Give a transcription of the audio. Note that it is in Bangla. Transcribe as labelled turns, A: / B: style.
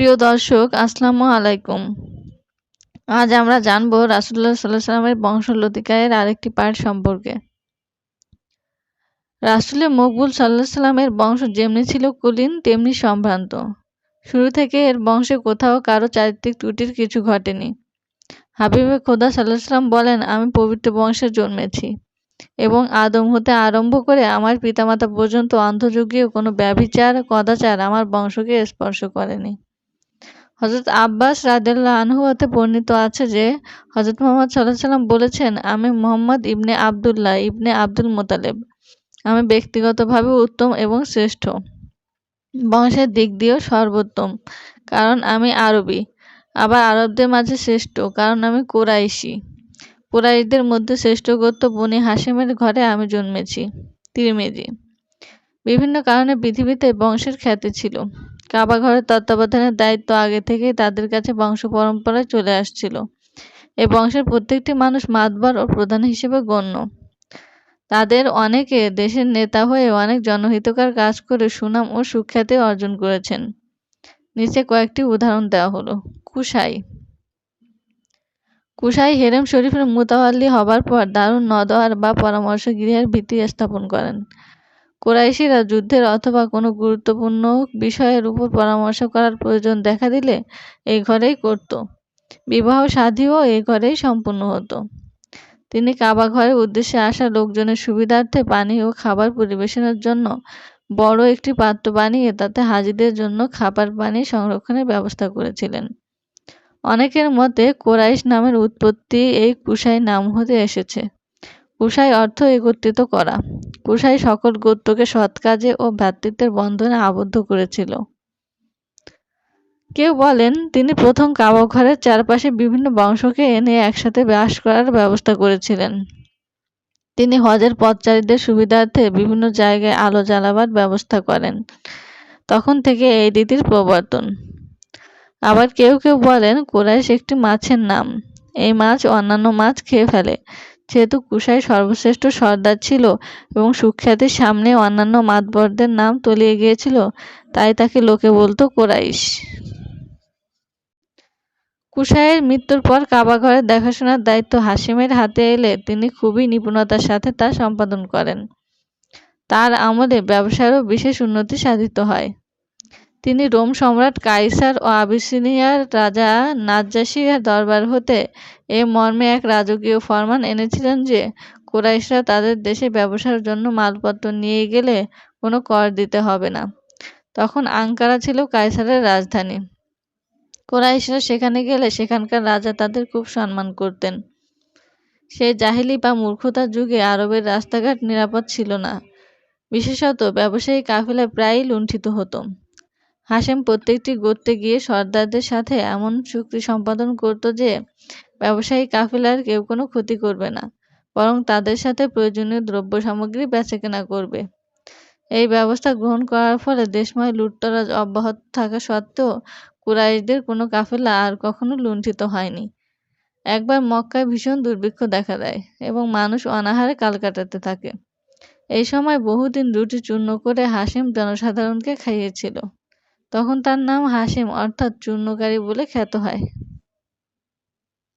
A: প্রিয় দর্শক, আসসালামু আলাইকুম। আজ আমরা জানব রাসুল্লাহ সাল্লাহ সাল্লামের বংশলতিকায়ের আরেকটি পাঠ সম্পর্কে। রাসুলের মকবুল সাল্লাহ সাল্লামের বংশ যেমনি ছিল কুলীন, তেমনি সম্ভ্রান্ত। শুরু থেকে এর বংশে কোথাও কারও চারিত্রিক ত্রুটির কিছু ঘটেনি। হাবিবে খোদা সাল্লাহ সাল্লাম বলেন, আমি পবিত্র বংশে জন্মেছি এবং আদম হতে আরম্ভ করে আমার পিতামাতা পর্যন্ত অন্ধযুগীয় কোনো ব্যভিচার, কদাচার আমার বংশকে স্পর্শ করেনি। হজরত আব্বাস রাদেল্লা আনহু হতে বর্ণিত আছে যে হজরত মোহাম্মদ সাল্লাহ সাল্লাম বলেছেন, আমি মোহাম্মদ ইবনে আবদুল্লাহ ইবনে আব্দুল মোতালেব। আমি ব্যক্তিগতভাবে উত্তম এবং শ্রেষ্ঠ। বংশের দিক দিয়েও সর্বোত্তম। কারণ আমি আরবি। আবার আরবদের মাঝে শ্রেষ্ঠ। কারণ আমি কোরাইশি। কোরাইশদের মধ্যে শ্রেষ্ঠ গোত্র বনি হাসিমের ঘরে আমি জন্মেছি। তিরমেজি। বিভিন্ন কারণে পৃথিবীতে বংশের খ্যাতি ছিল। কাবা ঘরের তত্ত্বাবধানের দায়িত্ব আগে থেকেই তাদের কাছে বংশ পরম্পরায় চলে আসছিল। এ বংশের প্রত্যেকটি মানুষ মাতবার ও প্রধান হিসেবে গণ্য। তাদের অনেকে দেশের নেতা হয়ে অনেক জনহিতকার কাজ করে সুনাম ও সুখ্যাতি অর্জন করেছেন। নিচে কয়েকটি উদাহরণ দেওয়া হলো। কুশাই। কুশাই হেরেম শরীফের মুতাওয়াল্লি হবার পর দারুণ নদওয়ার বা পরামর্শ গৃহের ভিত্তি স্থাপন করেন। কোরাইশিরা যুদ্ধের অথবা কোনো গুরুত্বপূর্ণ বিষয়ের উপর পরামর্শ করার প্রয়োজন দেখা দিলে এই ঘরেই করত। বিবাহ সাধিও এই ঘরেই সম্পূর্ণ হতো। তিনি কাবা ঘরের উদ্দেশ্যে আসা লোকজনের সুবিধার্থে পানি ও খাবার পরিবেশনের জন্য বড় একটি পাত্র বানিয়ে তাতে হাজিদের জন্য খাবার পানি সংরক্ষণের ব্যবস্থা করেছিলেন। অনেকের মতে কোরাইশ নামের উৎপত্তি এই কুশাই নাম হতে এসেছে। কুশাই অর্থ একত্রিত করা। কুশাই সকল গোত্রকে সৎ কাজে ও ভ্রাতৃত্বের বন্ধনে আবদ্ধ করেছিল। কেউ বলেন, তিনি প্রথম কাবাঘরের চারপাশে বিভিন্ন বংশকে এনে একসাথে বাস করার ব্যবস্থা করেছিলেন। তিনি হজের পথচারীদের সুবিধার্থে বিভিন্ন জায়গায় আলো জ্বালাবার ব্যবস্থা করেন। তখন থেকে এই রীতির প্রবর্তন। আবার কেউ কেউ বলেন, কোরাইশ একটি মাছের নাম। এই মাছ অন্যান্য মাছ খেয়ে ফেলে। যেহেতু কুশাই সর্বশ্রেষ্ঠ সর্দার ছিল এবং সুখ্যাতির সামনে অন্যান্য মাতবরদের নাম তলিয়ে গিয়েছিল, তাই তাকে লোকে বলতো কোরাইশ। কুশাইয়ের মৃত্যুর পর কাবাঘরের দেখাশোনার দায়িত্ব হাসিমের হাতে এলে তিনি খুবই নিপুণতার সাথে তা সম্পাদন করেন। তার আমলে ব্যবসারও বিশেষ উন্নতি সাধিত হয়। তিনি রোম সম্রাট কাইসার ও আবিসিনিয়ার রাজা নাজ্জাসির দরবার হতে এ মর্মে এক রাজকীয় ফরমান এনেছিলেন যে, কোরাইশরা তাদের দেশে ব্যবসার জন্য মালপত্র নিয়ে গেলে কোনো কর দিতে হবে না। তখন আঙ্কারা ছিল কাইসারের রাজধানী। কোরাইশরা সেখানে গেলে সেখানকার রাজা তাদের খুব সম্মান করতেন। সেই জাহিলি বা মূর্খতার যুগে আরবের রাস্তাঘাট নিরাপদ ছিল না। বিশেষত ব্যবসায়ী কাফেলায় প্রায়ই লুণ্ঠিত হতো। হাসেম প্রত্যেকটি গোত্রে গিয়ে সর্দারদের সাথে এমন চুক্তি সম্পাদন করত যে, ব্যবসায়ী কাফেলার কেউ কোনো ক্ষতি করবে না, বরং তাদের সাথে প্রয়োজনীয় দ্রব্য সামগ্রী বেচাকেনা করবে। এই ব্যবস্থা গ্রহণ করার ফলে দেশময় লুটতরাজ অব্যাহত থাকা সত্ত্বেও কুরাইশদের কোনো কাফেলা আর কখনো লুণ্ঠিত হয়নি। একবার মক্কায় ভীষণ দুর্ভিক্ষ দেখা দেয় এবং মানুষ অনাহারে কাল কাটাতে থাকে। এই সময় বহুদিন রুটি চূর্ণ করে হাসিম জনসাধারণকে খাইয়েছিল। তখন তার নাম হাশেম অর্থাৎ চূর্ণকারী বলে খ্যাত হয়।